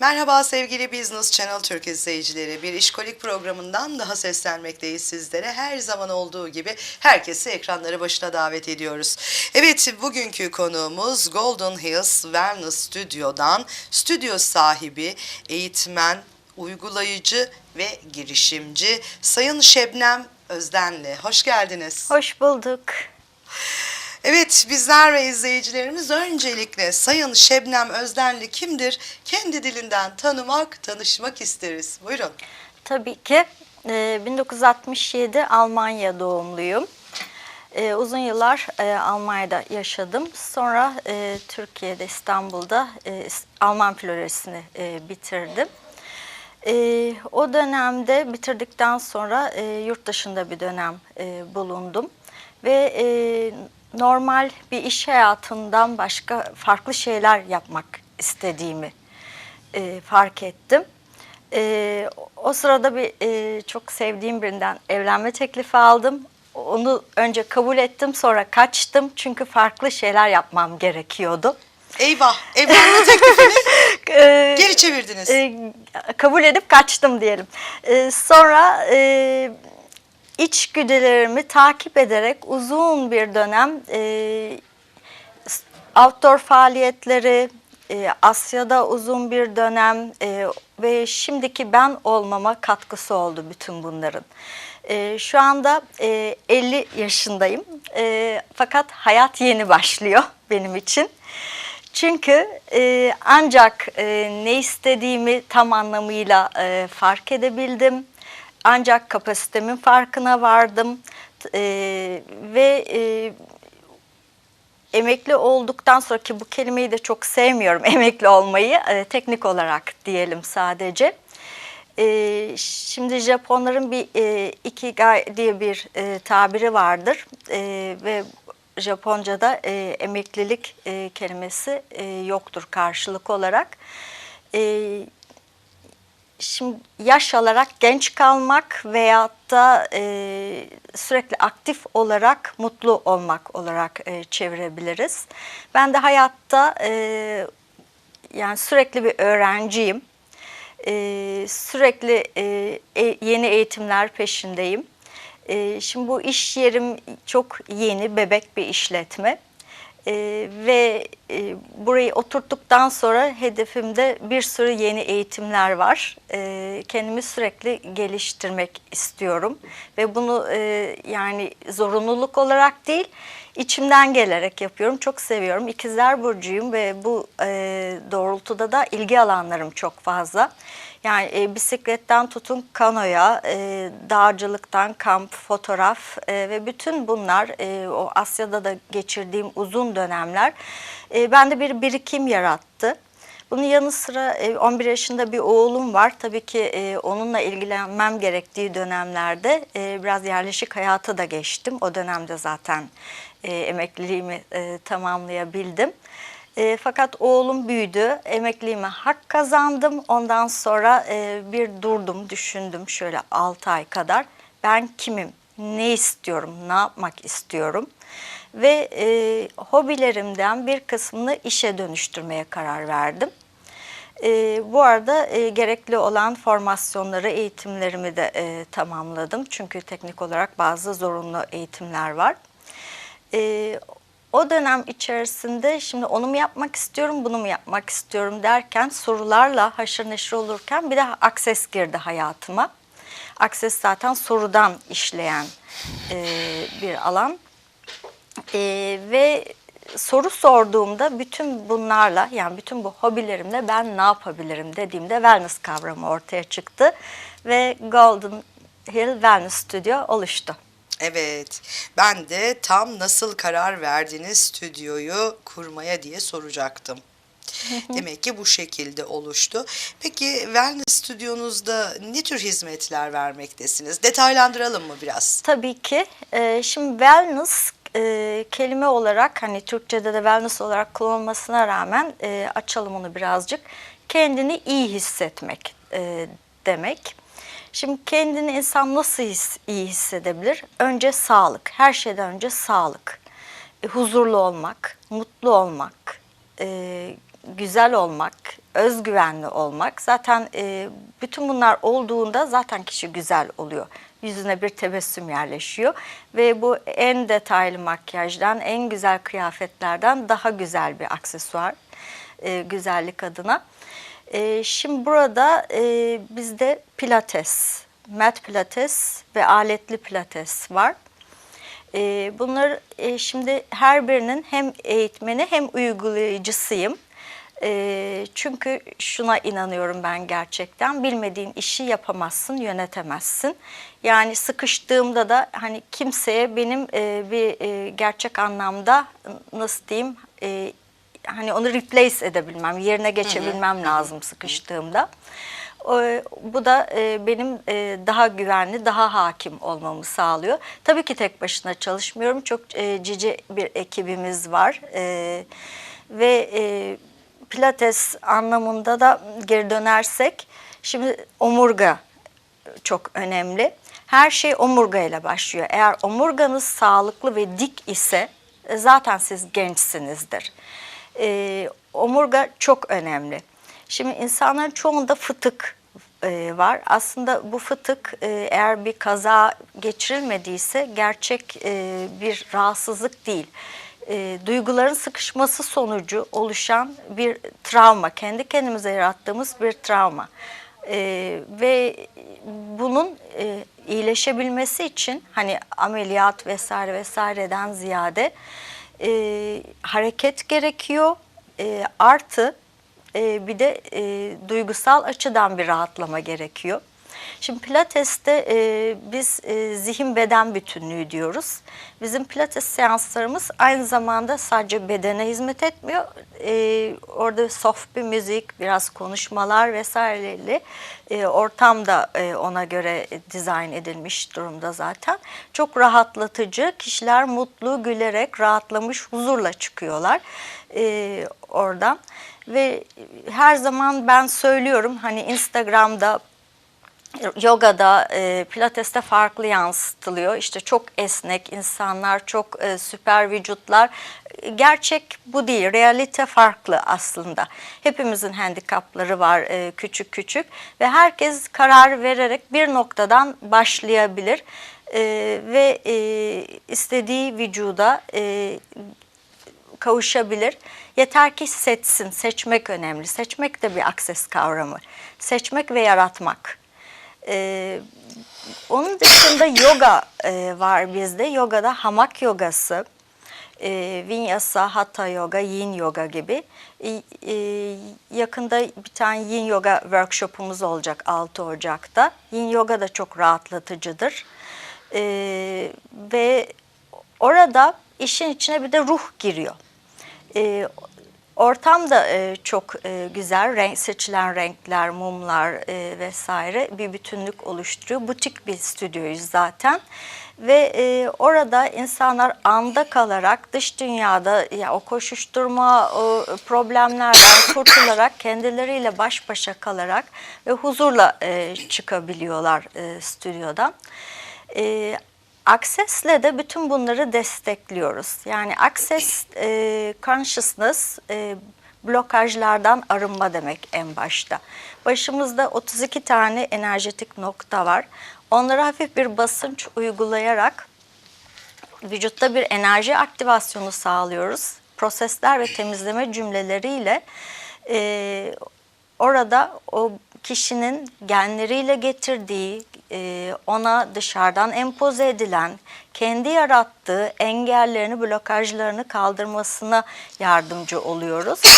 Merhaba sevgili Business Channel Türk izleyicileri. Bir işkolik programından daha seslenmekteyiz sizlere. Her zaman olduğu gibi herkesi ekranları başına davet ediyoruz. Evet bugünkü konuğumuz Golden Hills Wellness Stüdyo'dan stüdyo sahibi, eğitmen, uygulayıcı ve girişimci Sayın Şebnem Özdenli. Hoş geldiniz. Hoş bulduk. Evet bizler ve izleyicilerimiz öncelikle Sayın Şebnem Özdenli kimdir? Kendi dilinden tanımak, tanışmak isteriz. Buyurun. Tabii ki e, 1967 Almanya doğumluyum. E, uzun yıllar e, Almanya'da yaşadım. Sonra e, Türkiye'de, İstanbul'da e, Alman floresini e, bitirdim. E, o dönemde bitirdikten sonra e, yurt dışında bir dönem e, bulundum. Ve e, normal bir iş hayatından başka farklı şeyler yapmak istediğimi e, fark ettim. E, o sırada bir e, çok sevdiğim birinden evlenme teklifi aldım. Onu önce kabul ettim sonra kaçtım çünkü farklı şeyler yapmam gerekiyordu. Eyvah evlenme teklifini E, geri çevirdiniz. e, kabul edip kaçtım diyelim. E, sonra e, içgüdülerimi takip ederek uzun bir dönem e, outdoor faaliyetleri, e, Asya'da uzun bir dönem e, ve şimdiki ben olmama katkısı oldu bütün bunların. E, şu anda e, 50 yaşındayım E, fakat hayat yeni başlıyor benim için. Çünkü e, ancak e, ne istediğimi tam anlamıyla e, fark edebildim. Ancak kapasitemin farkına vardım. E, ve e, emekli olduktan sonra ki bu kelimeyi de çok sevmiyorum emekli olmayı e, teknik olarak diyelim sadece. E, şimdi Japonların bir e, ikigai diye bir e, tabiri vardır e, ve Japonca'da e, emeklilik e, kelimesi e, yoktur karşılık olarak. E, Şimdi yaş alarak genç kalmak veyahut da e, sürekli aktif olarak mutlu olmak olarak e, çevirebiliriz. Ben de hayatta e, yani sürekli bir öğrenciyim. E, sürekli e, e- yeni eğitimler peşindeyim. E, şimdi bu iş yerim çok yeni, bebek bir işletme. Ee, ve e, burayı oturttuktan sonra hedefimde bir sürü yeni eğitimler var. Ee, kendimi sürekli geliştirmek istiyorum ve bunu e, yani zorunluluk olarak değil, içimden gelerek yapıyorum. Çok seviyorum. İkizler burcuyum ve bu e, doğrultuda da ilgi alanlarım çok fazla. Yani e, bisikletten tutun kanoya, e, dağcılıktan kamp, fotoğraf e, ve bütün bunlar e, o Asya'da da geçirdiğim uzun dönemler e, bende bir birikim yarattı. Bunun yanı sıra e, 11 yaşında bir oğlum var. Tabii ki e, onunla ilgilenmem gerektiği dönemlerde e, biraz yerleşik hayata da geçtim. O dönemde zaten e, emekliliğimi e, tamamlayabildim. E, fakat oğlum büyüdü, emekliliğime hak kazandım. Ondan sonra e, bir durdum, düşündüm şöyle 6 ay kadar. Ben kimim, ne istiyorum, ne yapmak istiyorum? Ve e, hobilerimden bir kısmını işe dönüştürmeye karar verdim. E, bu arada e, gerekli olan formasyonları, eğitimlerimi de e, tamamladım. Çünkü teknik olarak bazı zorunlu eğitimler var. E, o dönem içerisinde şimdi onu mu yapmak istiyorum, bunu mu yapmak istiyorum derken sorularla haşır neşir olurken bir de Akses girdi hayatıma. Akses zaten sorudan işleyen e, bir alan. E, ve soru sorduğumda bütün bunlarla yani bütün bu hobilerimle ben ne yapabilirim dediğimde wellness kavramı ortaya çıktı. Ve Golden Hill Wellness Studio oluştu. Evet ben de tam nasıl karar verdiniz stüdyoyu kurmaya diye soracaktım. Demek ki bu şekilde oluştu. Peki wellness stüdyonuzda ne tür hizmetler vermektesiniz? Detaylandıralım mı biraz? Tabii ki. Ee, şimdi wellness e, kelime olarak hani Türkçe'de de wellness olarak kullanılmasına rağmen e, açalım onu birazcık. Kendini iyi hissetmek e, demek. Şimdi kendini insan nasıl his- iyi hissedebilir? Önce sağlık. Her şeyden önce sağlık. E, huzurlu olmak, mutlu olmak, e, güzel olmak, özgüvenli olmak zaten e, bütün bunlar olduğunda zaten kişi güzel oluyor. Yüzüne bir tebessüm yerleşiyor ve bu en detaylı makyajdan, en güzel kıyafetlerden daha güzel bir aksesuar e, güzellik adına. E, şimdi burada e, bizde pilates, mat pilates ve aletli pilates var. E, bunlar e, şimdi her birinin hem eğitmeni hem uygulayıcısıyım. E, çünkü şuna inanıyorum ben gerçekten bilmediğin işi yapamazsın, yönetemezsin. Yani sıkıştığımda da hani kimseye benim e, bir e, gerçek anlamda nasıl diyeyim e, hani onu replace edebilmem, yerine geçebilmem lazım sıkıştığımda. Bu da e, benim e, daha güvenli, daha hakim olmamı sağlıyor. Tabii ki tek başına çalışmıyorum. Çok e, cici bir ekibimiz var. E, ve e, pilates anlamında da geri dönersek, şimdi omurga çok önemli. Her şey omurga ile başlıyor. Eğer omurganız sağlıklı ve dik ise e, zaten siz gençsinizdir. E, omurga çok önemli. Şimdi insanların çoğunda fıtık e, var. Aslında bu fıtık e, eğer bir kaza geçirilmediyse gerçek e, bir rahatsızlık değil. E, duyguların sıkışması sonucu oluşan bir travma, kendi kendimize yarattığımız bir travma. E, ve bunun e, iyileşebilmesi için hani ameliyat vesaire vesaireden ziyade e, hareket gerekiyor. E, artı e, bir de e, duygusal açıdan bir rahatlama gerekiyor. Şimdi Pilates'te e, biz e, zihin beden bütünlüğü diyoruz. Bizim Pilates seanslarımız aynı zamanda sadece bedene hizmet etmiyor. E, orada soft bir müzik, biraz konuşmalar vesaireyle e, ortam da e, ona göre dizayn edilmiş durumda zaten. Çok rahatlatıcı, kişiler mutlu, gülerek, rahatlamış, huzurla çıkıyorlar e, oradan. Ve her zaman ben söylüyorum hani Instagram'da Yogada, e, pilateste farklı yansıtılıyor. İşte çok esnek insanlar, çok e, süper vücutlar. Gerçek bu değil, realite farklı aslında. Hepimizin handikapları var e, küçük küçük ve herkes karar vererek bir noktadan başlayabilir. E, ve e, istediği vücuda e, kavuşabilir. Yeter ki seçsin, seçmek önemli. Seçmek de bir akses kavramı. Seçmek ve yaratmak. Ee, onun dışında yoga e, var bizde. Yogada hamak yogası, e, vinyasa, hatha yoga, yin yoga gibi. E, e, yakında bir tane yin yoga workshopumuz olacak 6 Ocak'ta. Yin yoga da çok rahatlatıcıdır. E, ve orada işin içine bir de ruh giriyor. E, ortam da e, çok e, güzel. Renk, seçilen renkler, mumlar e, vesaire bir bütünlük oluşturuyor. Butik bir stüdyoyuz zaten. Ve e, orada insanlar anda kalarak dış dünyada ya o koşuşturma, o problemlerden kurtularak kendileriyle baş başa kalarak ve huzurla e, çıkabiliyorlar e, stüdyodan. E, Access'le de bütün bunları destekliyoruz. Yani Access e, Consciousness e, blokajlardan arınma demek en başta. Başımızda 32 tane enerjetik nokta var. Onlara hafif bir basınç uygulayarak vücutta bir enerji aktivasyonu sağlıyoruz. Prosesler ve temizleme cümleleriyle e, orada o kişinin genleriyle getirdiği, e, ona dışarıdan empoze edilen, kendi yarattığı engellerini, blokajlarını kaldırmasına yardımcı oluyoruz.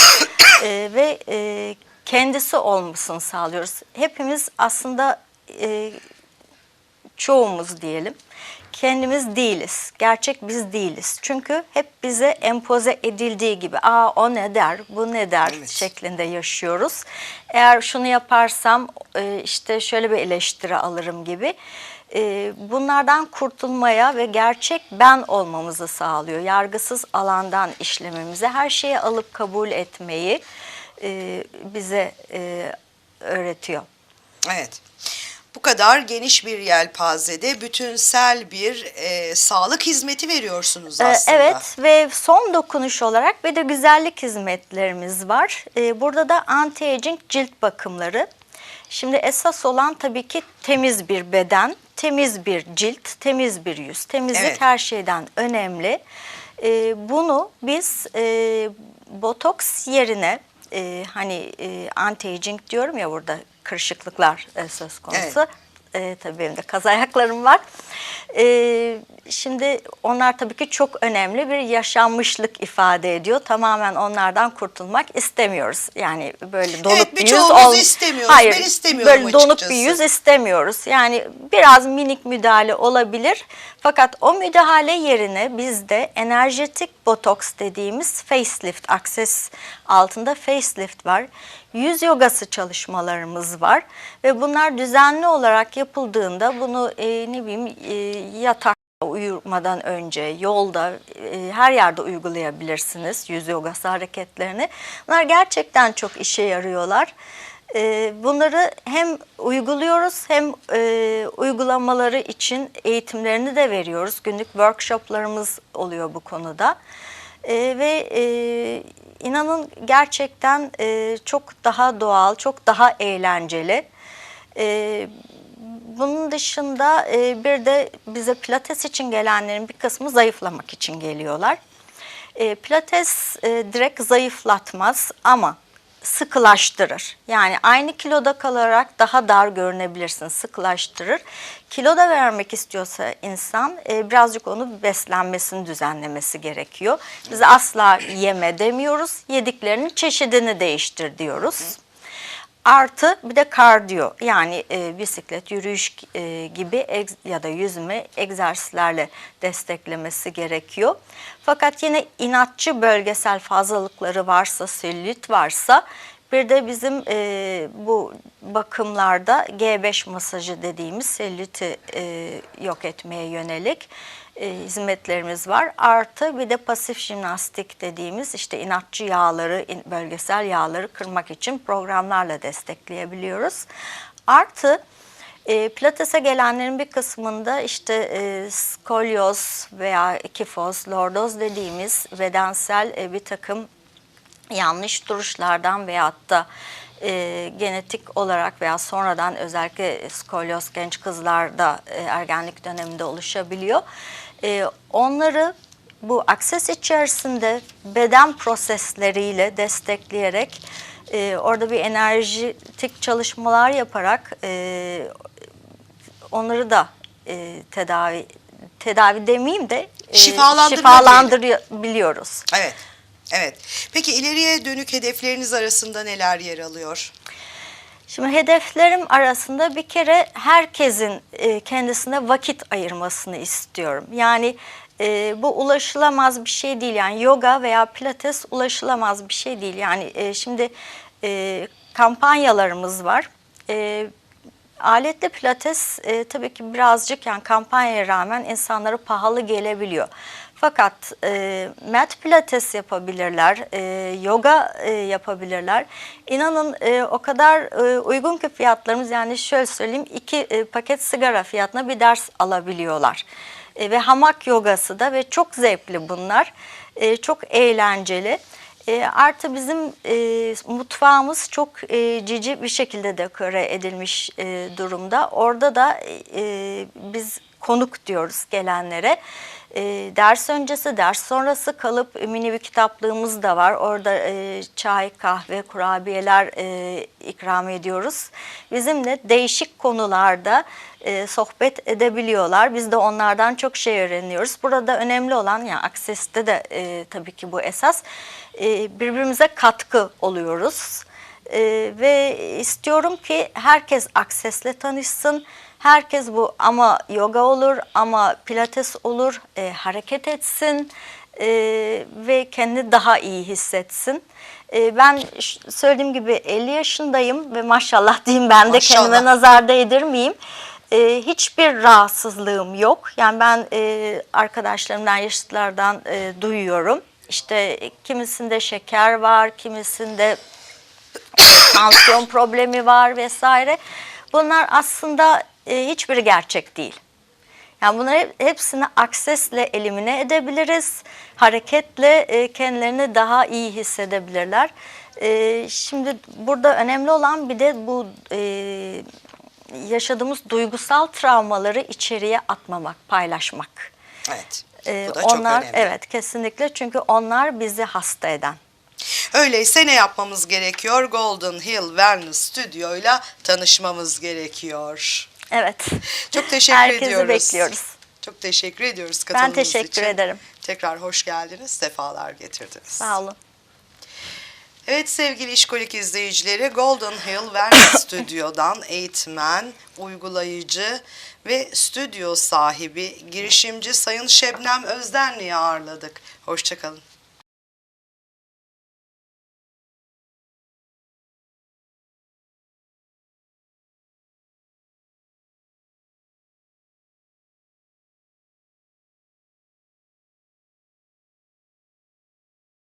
E, ve e, kendisi olmasını sağlıyoruz. Hepimiz aslında e, çoğumuz diyelim kendimiz değiliz. Gerçek biz değiliz. Çünkü hep bize empoze edildiği gibi aa o ne der, bu ne der Evet. şeklinde yaşıyoruz. Eğer şunu yaparsam e, işte şöyle bir eleştiri alırım gibi. E, Bunlardan kurtulmaya ve gerçek ben olmamızı sağlıyor. Yargısız alandan işlememize, her şeyi alıp kabul etmeyi e, bize öğretiyor. Evet. Bu kadar geniş bir yelpazede bütünsel bir e, sağlık hizmeti veriyorsunuz Ee, aslında. Evet ve son dokunuş olarak bir de güzellik hizmetlerimiz var. Ee, Burada da anti-aging cilt bakımları. Şimdi esas olan tabii ki temiz bir beden, temiz bir cilt, temiz bir yüz. Temizlik Evet. her şeyden önemli. Ee, Bunu biz e, botoks yerine e, hani e, anti-aging diyorum ya burada kırışıklıklar e, söz konusu. Evet. E, tabii benim de kaz ayaklarım var. E, şimdi onlar tabii ki çok önemli bir yaşanmışlık ifade ediyor. Tamamen onlardan kurtulmak istemiyoruz. Yani böyle donuk Evet, bir yüz ol- istemiyoruz. Hayır, Ben istemiyorum böyle açıkçası. bir yüz istemiyoruz. Yani biraz minik müdahale olabilir. Fakat o müdahale yerine bizde enerjetik botoks dediğimiz facelift, akses altında facelift var. Yüz yogası çalışmalarımız var ve bunlar düzenli olarak yapıldığında bunu e, ne bileyim e, yatak uyumadan önce, yolda, e, her yerde uygulayabilirsiniz yüz yogası hareketlerini. Bunlar gerçekten çok işe yarıyorlar. E, Bunları hem uyguluyoruz hem e, uygulamaları için eğitimlerini de veriyoruz. Günlük workshoplarımız oluyor bu konuda. E, ve e, inanın gerçekten e, çok daha doğal, çok daha eğlenceli. E, bunun dışında e, bir de bize pilates için gelenlerin bir kısmı zayıflamak için geliyorlar. E, pilates e, direkt zayıflatmaz ama sıkılaştırır. Yani aynı kiloda kalarak daha dar görünebilirsin, sıkılaştırır. Kilo da vermek istiyorsa insan e, birazcık onu beslenmesini düzenlemesi gerekiyor. Biz asla yeme demiyoruz, yediklerinin çeşidini değiştir diyoruz. Artı bir de kardiyo yani e, bisiklet, yürüyüş e, gibi egz- ya da yüzme egzersizlerle desteklemesi gerekiyor. Fakat yine inatçı bölgesel fazlalıkları varsa, selülit varsa bir de bizim e, bu bakımlarda G5 masajı dediğimiz selüliti e, yok etmeye yönelik e, hizmetlerimiz var. Artı bir de pasif jimnastik dediğimiz işte inatçı yağları, in- bölgesel yağları kırmak için programlarla destekleyebiliyoruz. Artı e, pilatese gelenlerin bir kısmında işte e, skolyoz veya kifoz, lordoz dediğimiz bedensel e, bir takım yanlış duruşlardan veyahut da e, genetik olarak veya sonradan özellikle skolyoz genç kızlarda e, ergenlik döneminde oluşabiliyor. E, onları bu akses içerisinde beden prosesleriyle destekleyerek e, orada bir enerjitik çalışmalar yaparak e, onları da e, tedavi tedavi demeyeyim de e, şifalandırabiliyoruz. Evet. Evet. Peki ileriye dönük hedefleriniz arasında neler yer alıyor? Şimdi hedeflerim arasında bir kere herkesin e, kendisine vakit ayırmasını istiyorum. Yani e, bu ulaşılamaz bir şey değil. Yani yoga veya pilates ulaşılamaz bir şey değil. Yani e, şimdi kampanyalarımız var. Aletli pilates tabii ki birazcık yani kampanyaya rağmen insanlara pahalı gelebiliyor. Fakat e, mat pilates yapabilirler, e, yoga e, yapabilirler. İnanın e, o kadar e, uygun ki fiyatlarımız yani şöyle söyleyeyim iki e, paket sigara fiyatına bir ders alabiliyorlar. E, ve hamak yogası da ve çok zevkli bunlar. E, çok eğlenceli. E, artı bizim e, mutfağımız çok e, cici bir şekilde dekore edilmiş e, durumda. Orada da e, biz konuk diyoruz gelenlere. E, ders öncesi, ders sonrası kalıp mini bir kitaplığımız da var. Orada e, çay, kahve, kurabiyeler e, ikram ediyoruz. Bizimle değişik konularda e, sohbet edebiliyorlar. Biz de onlardan çok şey öğreniyoruz. Burada önemli olan yani Akses'te de e, tabii ki bu esas e, birbirimize katkı oluyoruz. E, ve istiyorum ki herkes Akses'le tanışsın. Herkes bu ama yoga olur ama pilates olur, e, hareket etsin e, ve kendini daha iyi hissetsin. E, ben söylediğim gibi 50 yaşındayım ve maşallah diyeyim ben de Maşallah. kendime nazar değdirmeyeyim. E, hiçbir rahatsızlığım yok. Yani ben e, arkadaşlarımdan, yaşıtlardan e, duyuyorum. İşte kimisinde şeker var, kimisinde tansiyon problemi var vesaire. Bunlar aslında e, hiçbiri gerçek değil. Yani bunları hep- hepsini aksesle elimine edebiliriz. Hareketle e, kendilerini daha iyi hissedebilirler. E, şimdi burada önemli olan bir de bu e, yaşadığımız duygusal travmaları içeriye atmamak, paylaşmak. Evet. E, Bu da çok onlar önemli. evet kesinlikle çünkü onlar bizi hasta eden. Öyleyse ne yapmamız gerekiyor? Golden Hill Wellness Studio ile tanışmamız gerekiyor. Evet. Çok teşekkür Herkesi ediyoruz. bekliyoruz. Çok teşekkür ediyoruz katılımınız Ben için. teşekkür ederim. Tekrar hoş geldiniz, sefalar getirdiniz. Sağ olun. Evet sevgili işkolik izleyicileri Golden Hill Wellness Stüdyo'dan eğitmen, uygulayıcı ve stüdyo sahibi girişimci Sayın Şebnem Özdenli'yi ağırladık. Hoşçakalın.